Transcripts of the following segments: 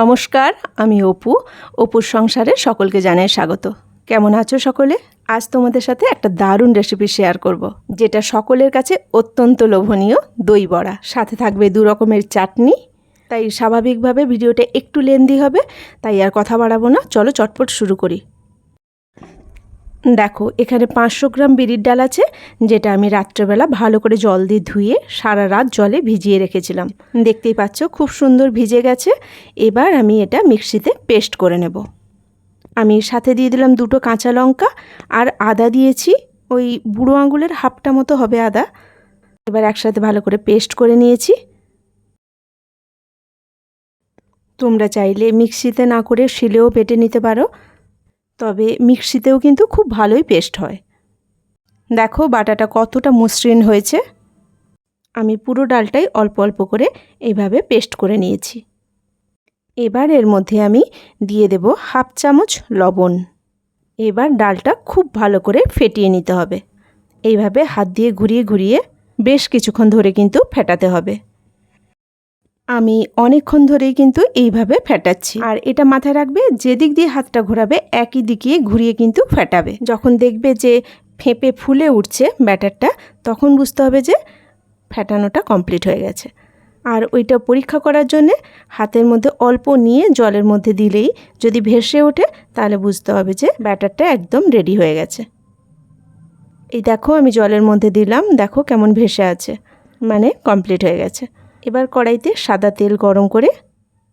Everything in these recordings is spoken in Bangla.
নমস্কার, আমি অপু। অপুর সংসারে সকলকে জানাই স্বাগত। কেমন আছো সকলে? আজ তোমাদের সাথে একটা দারুণ রেসিপি শেয়ার করব। যেটা সকলের কাছে অত্যন্ত লোভনীয় দই বড়া। সাথে থাকবে দু রকমের চাটনি, তাই স্বাভাবিকভাবে ভিডিওটা একটু লেন্দি হবে, তাই আর কথা বাড়াবো না। চলো চটপট শুরু করি। দেখো, এখানে পাঁচশো গ্রাম বিরির ডাল আছে, যেটা আমি রাত্রেবেলা ভালো করে জল দিয়ে ধুয়ে সারা রাত জলে ভিজিয়ে রেখেছিলাম। দেখতেই পাচ্ছ, খুব সুন্দর ভিজে গেছে। এবার আমি এটা মিক্সিতে পেস্ট করে নেব। আমি সাথে দিয়ে দিলাম দুটো কাঁচা লঙ্কা, আর আদা দিয়েছি, ওই বুড়ো আঙুলের হাফটা মতো হবে আদা। এবার একসাথে ভালো করে পেস্ট করে নিয়েছি। তোমরা চাইলে মিক্সিতে না করে শিলেও বেটে নিতে পারো। তবে মিক্সিতেও কিন্তু খুব ভালোই পেস্ট হয়। দেখো বাটাটা কতটা মসৃণ হয়েছে। আমি পুরো ডালটাই অল্প অল্প করে এইভাবে পেস্ট করে নিয়েছি। এবার এর মধ্যে আমি দিয়ে দেব হাফ চামচ লবণ। এবার ডালটা খুব ভালো করে ফেটিয়ে নিতে হবে। এইভাবে হাত দিয়ে ঘুরিয়ে ঘুরিয়ে বেশ কিছুক্ষণ ধরে কিন্তু ফেটাতে হবে। আমি অনেকক্ষণ ধরেই কিন্তু এইভাবে ফেটাচ্ছি। আর এটা মাথায় রাখবে, যেদিক দিয়ে হাতটা ঘোরাবে, একই দিকে ঘুরিয়ে কিন্তু ফেটাবে। যখন দেখবে যে ফেঁপে ফুলে উঠছে ব্যাটারটা, তখন বুঝতে হবে যে ফেটানোটা কমপ্লিট হয়ে গেছে। আর ওইটা পরীক্ষা করার জন্যে হাতের মধ্যে অল্প নিয়ে জলের মধ্যে দিলেই যদি ভেসে ওঠে, তাহলে বুঝতে হবে যে ব্যাটারটা একদম রেডি হয়ে গেছে। এই দেখো আমি জলের মধ্যে দিলাম, দেখো কেমন ভেসে আছে। মানে কমপ্লিট হয়ে গেছে। এবার কড়াইতে সাদা তেল গরম করে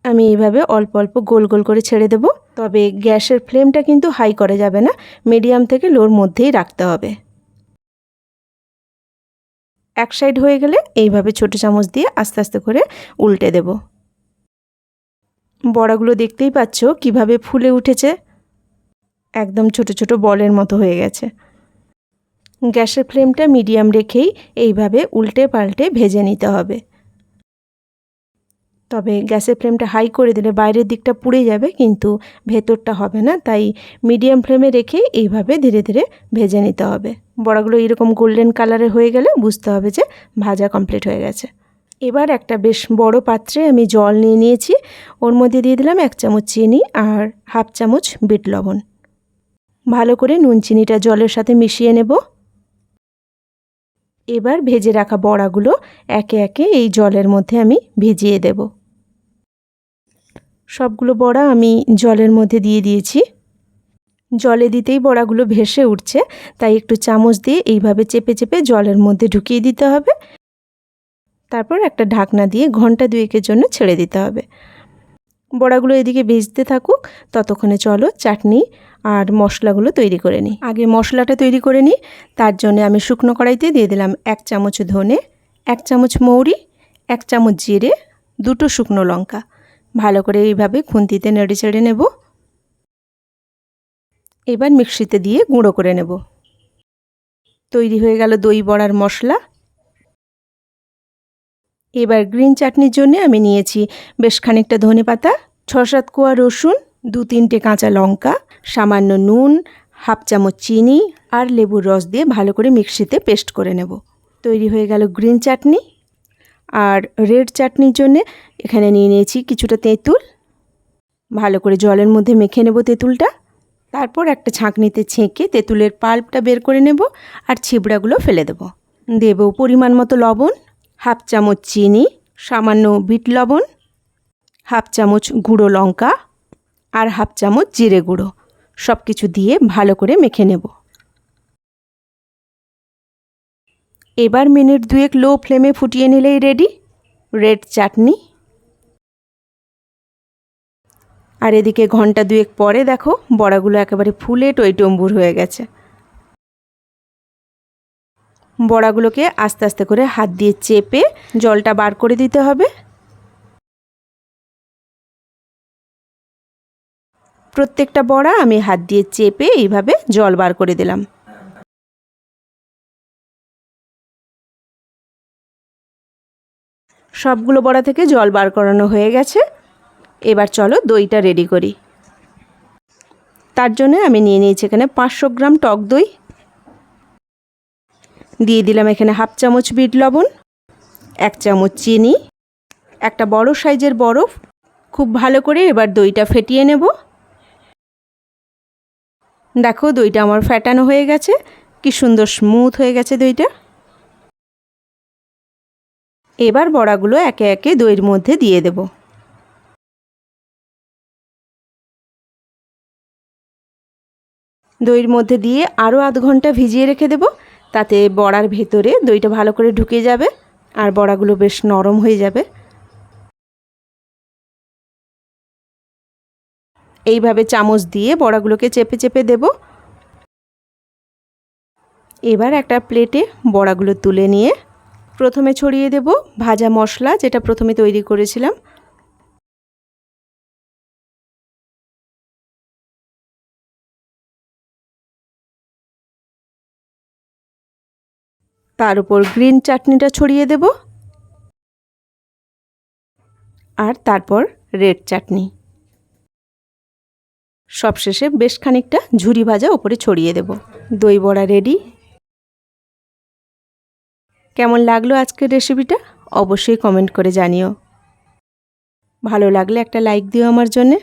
আমি এইভাবে অল্প অল্প গোল গোল করে ছেড়ে দেব। তবে গ্যাসের ফ্লেমটা কিন্তু হাই করা যাবে না, মিডিয়াম থেকে লোর মধ্যেই রাখতে হবে। এক সাইড হয়ে গেলে এইভাবে ছোটো চামচ দিয়ে আস্তে আস্তে করে উল্টে দেব। বড়াগুলো দেখতেই পাচ্ছ কীভাবে ফুলে উঠেছে। একদম ছোট ছোট বলের মতো হয়ে গেছে। গ্যাসের ফ্লেমটা মিডিয়াম রেখেই এইভাবে উল্টে পাল্টে ভেজে নিতে হবে। তবে গ্যাসের ফ্লেমটা হাই করে দিলে বাইরের দিকটা পুড়ে যাবে, কিন্তু ভেতরটা হবে না। তাই মিডিয়াম ফ্লেমে রেখে এইভাবে ধীরে ধীরে ভেজে নিতে হবে। বড়াগুলো এরকম গোল্ডেন কালারে হয়ে গেলে বুঝতে হবে যে ভাজা কমপ্লিট হয়ে গেছে। এবার একটা বেশ বড় পাত্রে আমি জল নিয়ে নিয়েছি। ওর মধ্যে দিয়ে দিলাম এক চামচ চিনি আর হাফ চামচ বিট লবণ। ভালো করে নুন চিনিটা জলের সাথে মিশিয়ে নেব। এবার ভেজে রাখা বড়াগুলো একে একে এই জলের মধ্যে আমি ভিজিয়ে দেব। সবগুলো বড়া আমি জলের মধ্যে দিয়ে দিয়েছি। জলে দিতেই বড়াগুলো ভেসে উঠছে, তাই একটু চামচ দিয়ে এইভাবে চেপে চেপে জলের মধ্যে ঢুকিয়ে দিতে হবে। তারপর একটা ঢাকনা দিয়ে ঘণ্টা দুয়েকের জন্য ছেড়ে দিতে হবে। বড়াগুলো এদিকে ভেজতে থাকুক, ততক্ষণে চলো চাটনি আর মশলাগুলো তৈরি করে নিই। আগে মশলাটা তৈরি করে নিই, তার জন্য আমি শুকনো কড়াইতে দিয়ে দিলাম এক চামচ ধনে, এক চামচ মৌরি, এক চামচ জিরে, দুটো শুকনো লঙ্কা। ভালো করে এইভাবে খুন্তিতে নেড়ে চেড়ে নেব। এবার মিক্সিতে দিয়ে গুঁড়ো করে নেব। তৈরি হয়ে গেল দই বড়ার মশলা। এবার গ্রিন চাটনির জন্য আমি নিয়েছি বেশ খানিকটা ধনে পাতা ছ সাত কোয়া রসুন দু তিনটে কাঁচা লঙ্কা, সামান্য নুন, হাফ চামচ চিনি আর লেবুর রস দিয়ে ভালো করে মিক্সিতে পেস্ট করে নেব। তৈরি হয়ে গেল গ্রিন চাটনি। আর রেড চাটনির জন্যে এখানে নিয়ে নিয়েছি কিছুটা তেঁতুল। ভালো করে জলের মধ্যে মেখে নেব তেঁতুলটা। তারপর একটা ছাঁকনিতে ছেঁকে তেঁতুলের পাল্পটা বের করে নেব আর ছিবড়াগুলো ফেলে দেব। দেব পরিমাণ মতো লবণ, হাফ চামচ চিনি, সামান্য বিট লবণ, হাফ চামচ গুঁড়ো লঙ্কা আর হাফ চামচ জিরে গুঁড়ো। সব কিছু দিয়ে ভালো করে মেখে নেব। এবার মিনিট দুয়েক লো ফ্লেমে ফুটিয়ে নিলেই রেডি রেড চাটনি আর এদিকে ঘণ্টা দুয়েক পরে দেখো, বড়াগুলো একেবারে ফুলে টইটম্বুর হয়ে গেছে। বড়াগুলোকে আস্তে আস্তে করে হাত দিয়ে চেপে জলটা বার করে দিতে হবে। প্রত্যেকটা বড়া আমি হাত দিয়ে চেপে এইভাবে জল বার করে দিলাম। সবগুলো বড়া থেকে জল বার করানো হয়ে গেছে। এবার চলো দইটা রেডি করি। তার জন্য আমি নিয়ে নিয়েছি এখানে পাঁচশো গ্রাম টক দই। দিয়ে দিলাম এখানে হাফ চামচ বিট লবণ, এক চামচ চিনি, একটা বড় সাইজের বরফ। খুব ভালো করে এবার দইটা ফেটিয়ে নেব। দেখো দইটা আমার ফ্যাটানো হয়ে গেছে। কি সুন্দর স্মুথ হয়ে গেছে দইটা। এবার বড়াগুলো একে একে দইয়ের মধ্যে দিয়ে দেব। দইয়ের মধ্যে দিয়ে আরও আধ ঘণ্টা ভিজিয়ে রেখে দেব, তাতে বড়ার ভেতরে দইটা ভালো করে ঢুকে যাবে আর বড়াগুলো বেশ নরম হয়ে যাবে। এইভাবে চামচ দিয়ে বড়াগুলোকে চেপে চেপে দেব। এবার একটা প্লেটে বড়াগুলো তুলে নিয়ে প্রথমে ছড়িয়ে দেব ভাজা মশলা, যেটা প্রথমে তৈরি করেছিলাম। তার উপর গ্রিন চাটনিটা ছড়িয়ে দেব। আর তারপর রেড চাটনি। সবশেষে বেশ খানিকটা ঝুরি ভাজা ওপরে ছড়িয়ে দেব। দই বড়া রেডি। কেমন লাগল আজকের রেসিপিটা অবশ্যই কমেন্ট করে জানিও। ভালো লাগলে একটা লাইক দিও আমার জন্যে।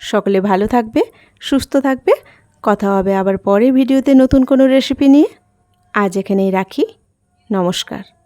সকলে ভালো থাকবে, সুস্থ থাকবে। কথা হবে আবার পরে ভিডিওতে নতুন কোনো রেসিপি নিয়ে। আজ এখানেই রাখি। নমস্কার।